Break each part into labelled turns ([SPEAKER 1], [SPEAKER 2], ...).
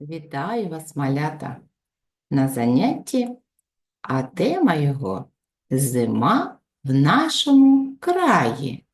[SPEAKER 1] Вітаю вас, малята, на занятті, а тема його Зима в нашому краї.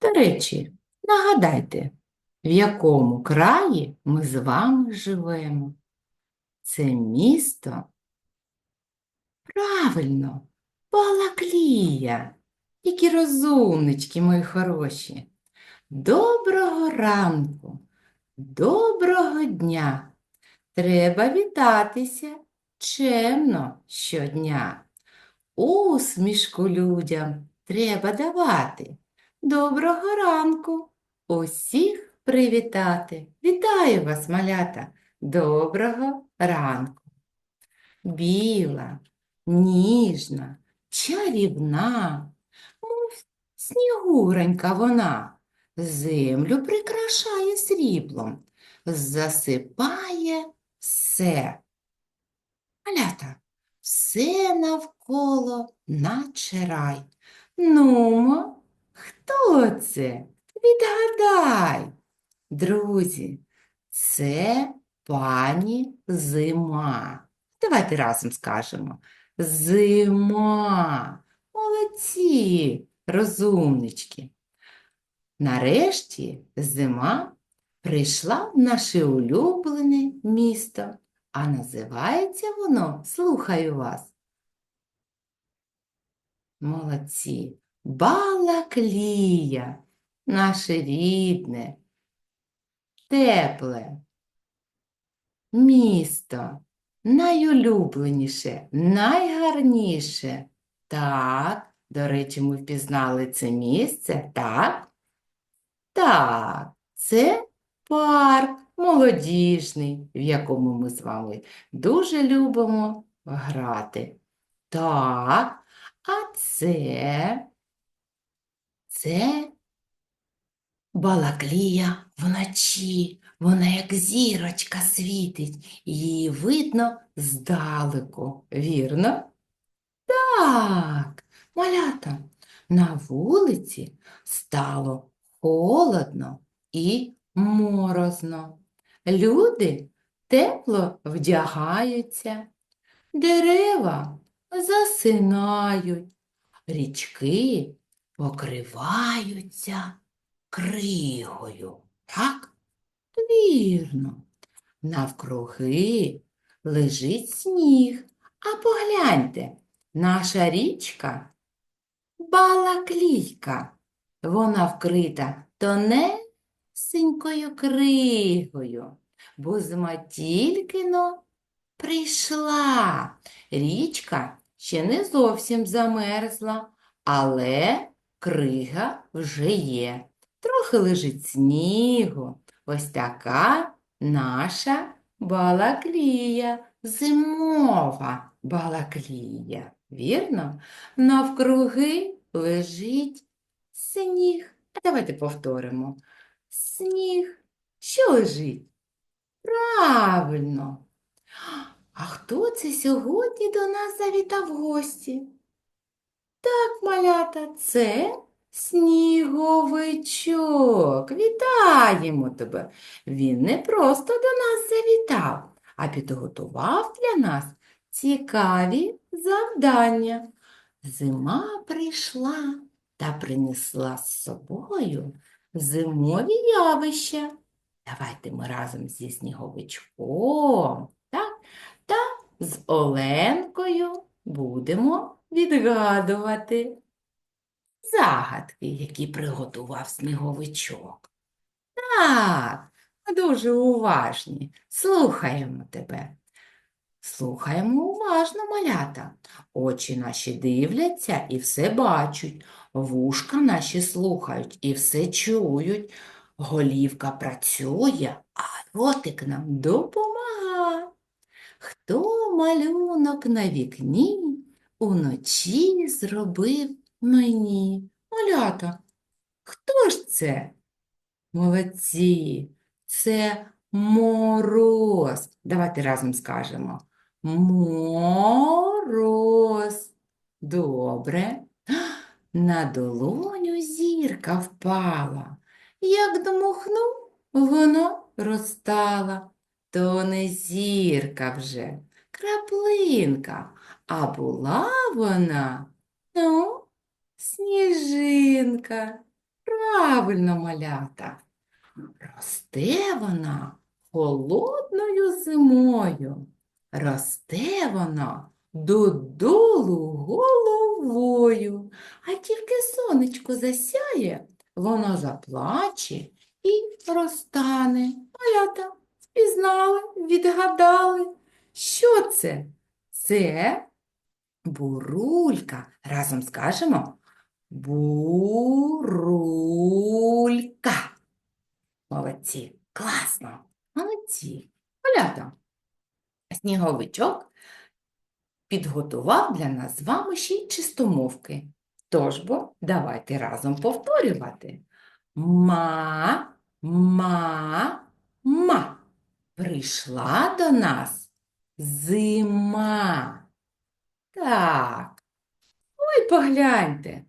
[SPEAKER 1] До речі, нагадайте, в якому краї ми з вами живемо? Це місто? Правильно, Балаклія. Які розумнички, мої хороші. Доброго ранку, доброго дня. Треба вітатися чемно щодня. Усмішку людям треба давати. Доброго ранку. Усіх привітати. Вітаю вас, малята. Доброго ранку. Біла, ніжна, чарівна, мов снігуронька вона, землю прикрашає сріблом, засипає все. Малята, все навколо наче рай. Нумо, хто це? Відгадай. Друзі, це пані зима. Давайте разом скажемо. Зима. Молодці, розумнички. Нарешті зима прийшла в наше улюблене місто, а називається воно, слухаю вас. Молодці, Балаклія, наше рідне, тепле місто, найулюбленіше, найгарніше. Так, до речі, ми впізнали це місце, так? Так, це парк молодіжний, в якому ми з вами дуже любимо грати. Так, а це, це Балаклія вночі, вона як зірочка світить, її видно здалеку, вірно? Так, малята, на вулиці стало холодно і морозно. Люди тепло вдягаються, дерева засинають, річки покриваються кригою. Так? Вірно. Навкруги лежить сніг. А погляньте, наша річка Балаклійка. Вона вкрита тонесенькою кригою, бо зима тільки-но прийшла. Річка ще не зовсім замерзла, але крига вже є. Трохи лежить снігу. Ось така наша балаклія, зимова балаклія. Вірно? Навкруги лежить сніг. А давайте повторимо. Сніг. Що лежить? Правильно. А хто це сьогодні до нас завітав гості? Так, малята, це Сніговичок. Вітаємо тебе. Він не просто до нас завітав, а підготував для нас цікаві завдання. Зима прийшла та принесла з собою зимові явища. Давайте ми разом зі сніговичком так, та з Оленкою будемо відгадувати загадки, які приготував сніговичок. Так, дуже уважні. Слухаємо тебе. Слухаємо уважно, малята. Очі наші дивляться і все бачать. Вушка наші слухають і все чують. Голівка працює, а ротик нам допомагає. Хто малюнок на вікні уночі зробив мені? Малята, хто ж це? Молодці, це мороз. Давайте разом скажемо. Мороз. Добре. На долоню зірка впала. Як дмухнув, вона розтала. то не зірка вже, краплинка, а була вона, ну, сніжинка. Правильно, малята. Росте вона холодною зимою. Росте вона додолу головою, а тільки сонечко засяє, воно заплаче і розтане. Малята впізнали, відгадали. Що це? Це бурулька. Разом скажемо бурулька. Молодці, класно, молодці. Малята, сніговичок підготував для нас з вами ще й чистомовки. Тож бо давайте разом повторювати. Ма, ма, ма. Прийшла до нас зима. Так. Ой, погляньте.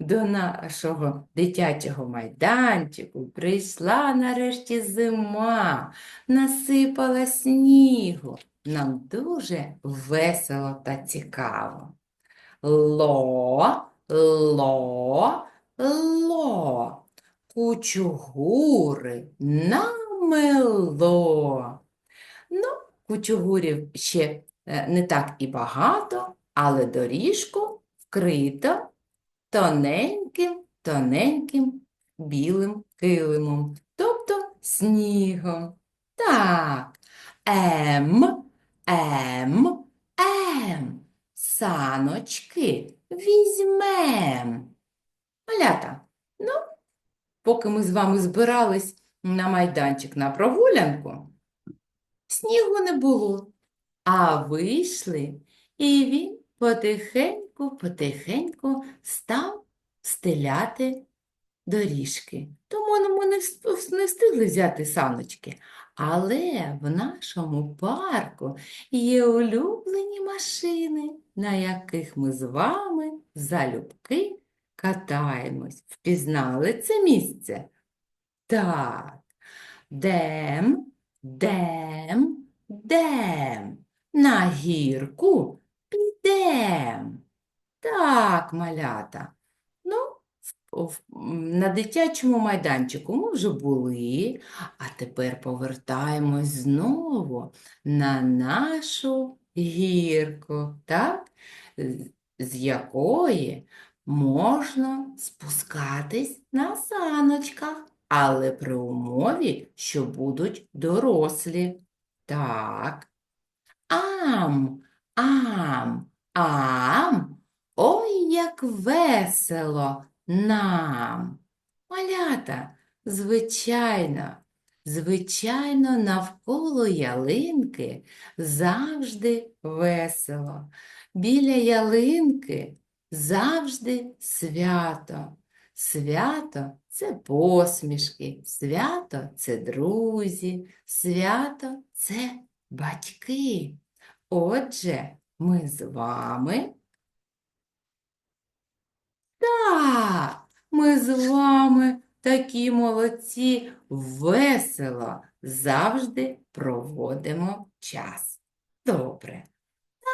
[SPEAKER 1] До нашого дитячого майданчику прийшла нарешті зима, насипала снігу. Нам дуже весело та цікаво. Ло, ло, ло, кучугури намело. Ну, кучугурів ще е, не так і багато, але доріжку вкрито тоненьким, тоненьким білим килимом, тобто снігом. Так, ем, ем, ем, саночки візьмем. Малята, ну, поки ми з вами збирались на майданчик на прогулянку, снігу не було, а вийшли, і він потихеньку, потихеньку став стеляти доріжки. Тому ми не встигли взяти саночки. Але в нашому парку є улюблені машини, на яких ми з вами залюбки катаємось. Впізнали це місце? Так. Дем, дем, дем. На гірку підем. Так, малята. На дитячому майданчику ми вже були, а тепер повертаємось знову на нашу гірку, так? З якої можна спускатись на саночках, але при умові, що будуть дорослі. Так. Ам, ам, ам. Ой, як весело нам. Малята, звичайно, звичайно, навколо ялинки завжди весело. Біля ялинки завжди свято. Свято це посмішки, свято це друзі, свято це батьки. Отже, ми з вами. Так, ми з вами такі молодці, весело завжди проводимо час. Добре.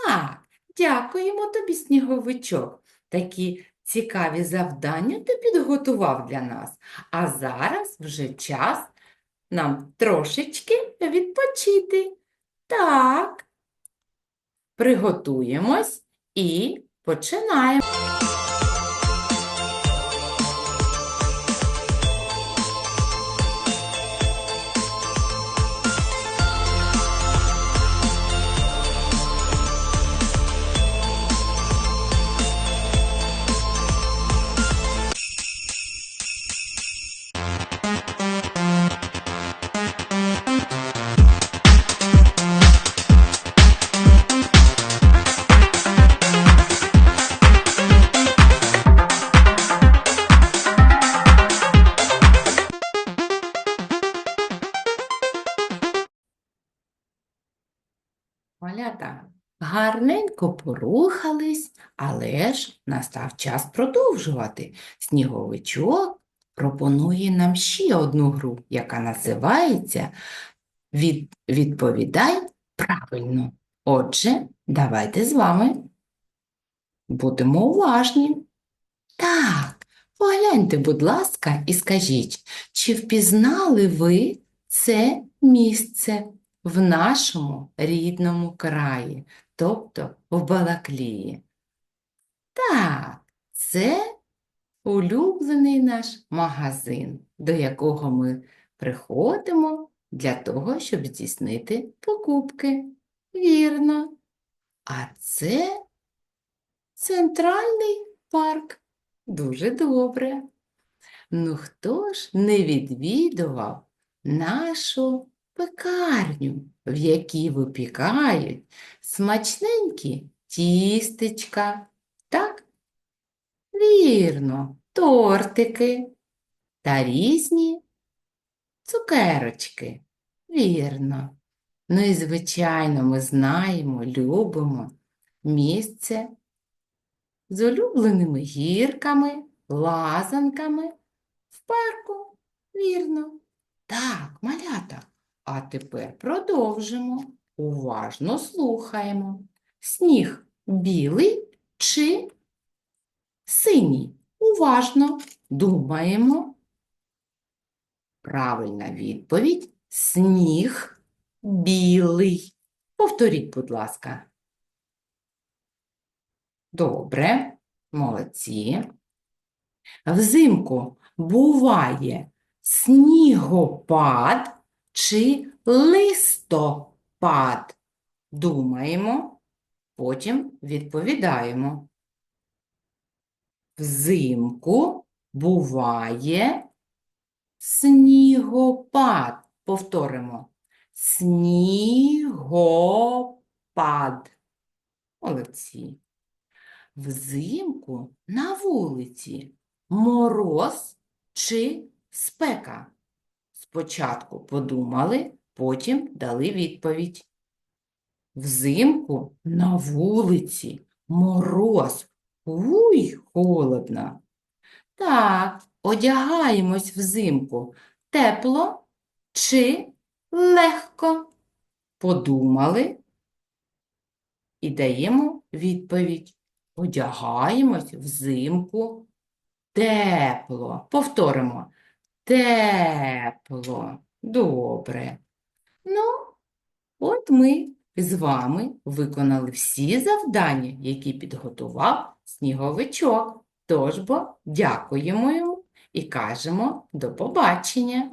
[SPEAKER 1] Так, дякуємо тобі, сніговичок. Такі цікаві завдання ти підготував для нас. А зараз вже час нам трошечки відпочити. Так, приготуємось і починаємо. Малята гарненько порухались, але ж настав час продовжувати. Сніговичок пропонує нам ще одну гру, яка називається від, відповідай правильно. Отже, давайте з вами будемо уважні. Так, погляньте, будь ласка, і скажіть, чи впізнали ви це місце в нашому рідному краї, тобто в Балаклії? Так, це улюблений наш магазин, до якого ми приходимо для того, щоб здійснити покупки. Вірно. А це центральний парк. Дуже добре. Ну хто ж не відвідував нашу пекарню, в якій випікають смачненькі тістечка, так? Вірно, тортики та різні цукерочки. Вірно. Ну і, звичайно, ми знаємо, любимо місце з улюбленими гірками, лазанками в парку. Вірно. Так, малята. А тепер продовжимо. Уважно слухаємо. Сніг білий чи синій? Уважно думаємо. Правильна відповідь сніг білий. Повторіть, будь ласка. Добре, молодці. Взимку буває снігопад чи листопад? Думаємо, потім відповідаємо. Взимку буває снігопад. Повторимо. Снігопад. Молодці. Взимку на вулиці мороз чи спека? Спочатку подумали, потім дали відповідь. Взимку на вулиці мороз. Уй, холодно. Так, одягаємось взимку. Тепло чи легко? Подумали і даємо відповідь. Одягаємось взимку тепло. Повторимо. Тепло. Добре. Ну, от ми з вами виконали всі завдання, які підготував сніговичок. Тож бо дякуємо йому і кажемо до побачення.